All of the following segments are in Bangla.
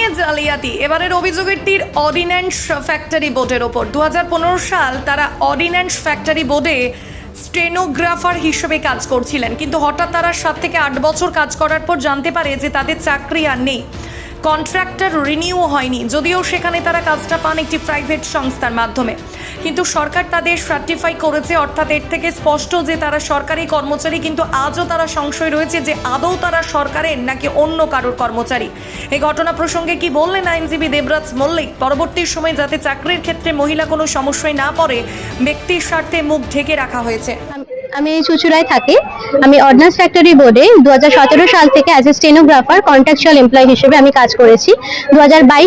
নিয়ে জালিয়াতি। এবারের অভিযোগের তীর অর্ডিন্যান্স ফ্যাক্টরি বোর্ডের ওপর। দু হাজার পনেরো সাল তারা অর্ডিন্যান্স ফ্যাক্টরি বোর্ডে স্টেনোগ্রাফার হিসেবে কাজ করছিলেন। কিন্তু হঠাৎ তারা সাত থেকে আট বছর কাজ করার পর জানতে পারে যে তাদের চাকরি আর নেই। কন্ট্রাক্টর রিনিউ হয়নি। যদিও সেখানে তারা কাজটা পান একটি প্রাইভেট সংস্থার মাধ্যমে। কিন্তু সরকার তাদের সার্টিফাই করেছে, অর্থাৎ এর থেকে স্পষ্ট যে তারা সরকারি কর্মচারী, কিন্তু আজও তারা সংশয় রয়েছে যে আদৌ তারা সরকারের নাকি অন্য কারোর কর্মচারী। এই ঘটনা প্রসঙ্গে কি বললেন আইনজীবী দেবরাজ মল্লিক? পরবর্তী সময় যাতে চাকরির ক্ষেত্রে মহিলা কোনো সমস্যায় না পড়ে, ব্যক্তির স্বার্থে মুখ ঢেকে রাখা হয়েছে। আমি চুচুড়ায় থাকি। আমি অর্ডিন্যান্স ফ্যাক্টরি বোর্ডে দুহাজার সতেরো সাল থেকে as a stenographer contractual employ হিসেবে আমি কাজ করেছি। দু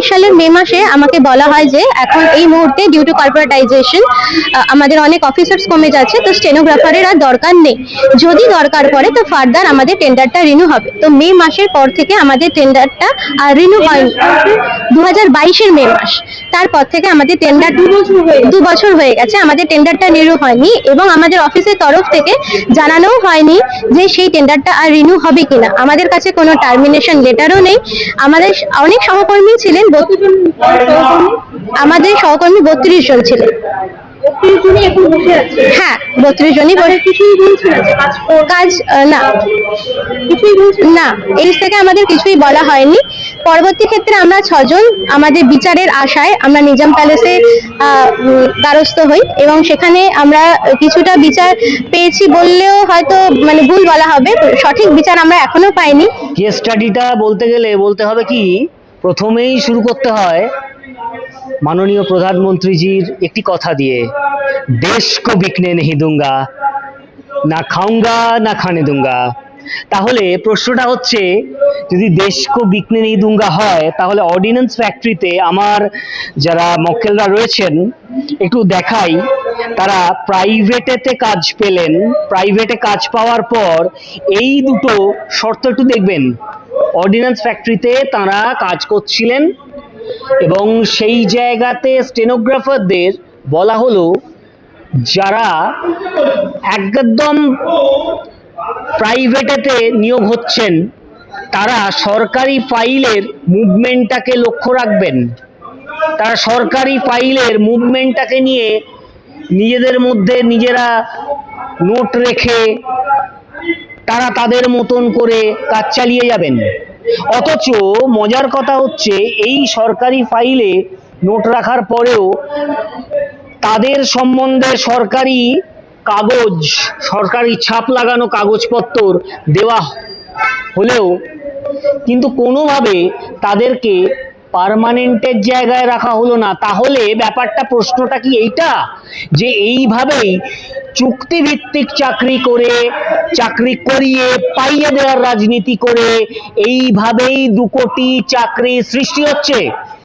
সালের মে মাসে আমাকে বলা হয় যে, এখন এই মুহূর্তে ডিউ টু কর্পোরেটাইজেশন আমাদের অনেক অফিসার্স কমে যাচ্ছে, তো স্টেনোগ্রাফারের আর দরকার নেই। যদি দরকার পড়ে, তো ফার্দার আমাদের টেন্ডারটা রিনিউ হবে। তো মে মাসের পর থেকে আমাদের টেন্ডারটা আর রিনিউ হয়নি। দু হাজার বাইশের মে মাস। তারপর থেকে আমাদের টেন্ডার দু বছর হয়ে গেছে। আমাদের টেন্ডারটা রিনিউ হয়নি এবং আমাদের অফিসের তরফ থেকে জানানোও হয়নি যে সেই টেন্ডারটা আর রিনিউ হবে কিনা। আমাদের কাছে কোনো টার্মিনেশন লেটারও নেই। আমাদের অনেক সহকর্মী ছিলেন আমাদের সহকর্মী বত্রিশ জন ছিলেন। হ্যাঁ বত্রিশ জনই কাজ না। না? এই থেকে আমাদের কিছুই বলা হয়নি। পরবর্তী ক্ষেত্রে আমরা ছজন আমাদের বিচারের আশায় আমরা নিজাম প্যালেসে দ্বারস্থ হই এবং সেখানে আমরা কিছুটা বিচার পেয়েছি বললেও হয়তো মানে ভুল বলা হবে। সঠিক বিচার আমরা এখনও পাইনি। কেস স্টাডিটা বলতে গেলে বলতে হবে কি, প্রথমেই শুরু করতে হয় মাননীয় প্রধানমন্ত্রীজির একটি কথা দিয়ে। দেশ কো বিকনে নেহি দুঙ্গা, না খাউঙ্গা, না খানে দুঙ্গা। তাহলে প্রশ্নটা হচ্ছে, যদি দেশ কো বিকনে নেহি দুঙ্গা হয়, তাহলে অর্ডিন্যান্স ফ্যাক্টরিতে আমার যারা মক্কেলরা রয়েছেন, একটু দেখাই, তারা প্রাইভেটেতে কাজ পেলেন প্রাইভেটে কাজ পাওয়ার পর এই দুটো শর্ত একটু দেখবেন। অর্ডিন্যান্স ফ্যাক্টরিতে তারা কাজ করছিলেন এবং সেই জায়গাতে স্টেনোগ্রাফারদের বলা হলো, যারা একদম প্রাইভেটেতে নিয়োগ হচ্ছেন, তারা সরকারি ফাইলের মুভমেন্টটাকে লক্ষ্য রাখবেন। তারা সরকারি ফাইলের মুভমেন্টটাকে নিয়ে নিজেদের মধ্যে নিজেরা নোট রেখে তারা তাদের মতন করে কাজ চালিয়ে যাবেন। অথচ মজার কথা হচ্ছে, এই সরকারি ফাইলে নোট রাখার পরেও তাদের সম্বন্ধে সরকারি কাগজ, সরকারি ছাপ লাগানো কাগজপত্র দেওয়া হলেও কিন্তু কোনোভাবে তাদেরকে পার্মানেন্টের জায়গায় রাখা হলো না। তাহলে ব্যাপারটা, প্রশ্নটা কি এইটা? যে এইভাবেই চুক্তিভিত্তিক চাকরি করে, চাকরি করিয়ে, পাইয়ে দেওয়ার রাজনীতি করে, এইভাবেই দু কোটি চাকরি সৃষ্টি হচ্ছে।